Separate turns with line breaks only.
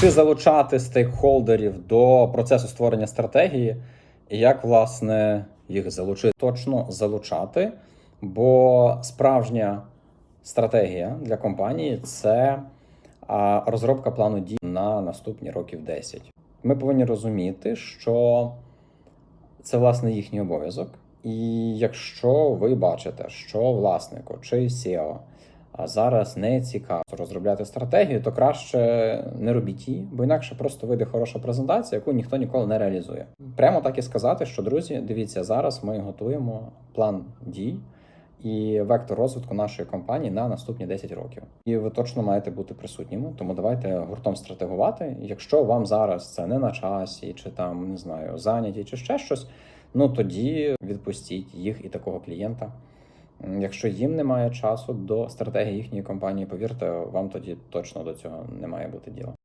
Чи залучати стейкхолдерів до процесу створення стратегії, і як власне їх залучити? Точно залучати, бо справжня стратегія для компанії це розробка плану дій на наступні років 10. Ми повинні розуміти, що це власне їхній обов'язок. І якщо ви бачите, що власнику чи SEO а зараз не цікаво розробляти стратегію, то краще не робіть її, бо інакше просто вийде хороша презентація, яку ніхто ніколи не реалізує. Прямо так і сказати, що друзі, дивіться, зараз ми готуємо план дій і вектор розвитку нашої компанії на наступні 10 років. І ви точно маєте бути присутніми. Тому давайте гуртом стратегувати. Якщо вам зараз це не на часі, чи там не знаю, зайняті, чи ще щось. Ну тоді відпустіть їх і такого клієнта. Якщо їм немає часу до стратегії їхньої компанії, повірте, вам тоді точно до цього не має бути діла.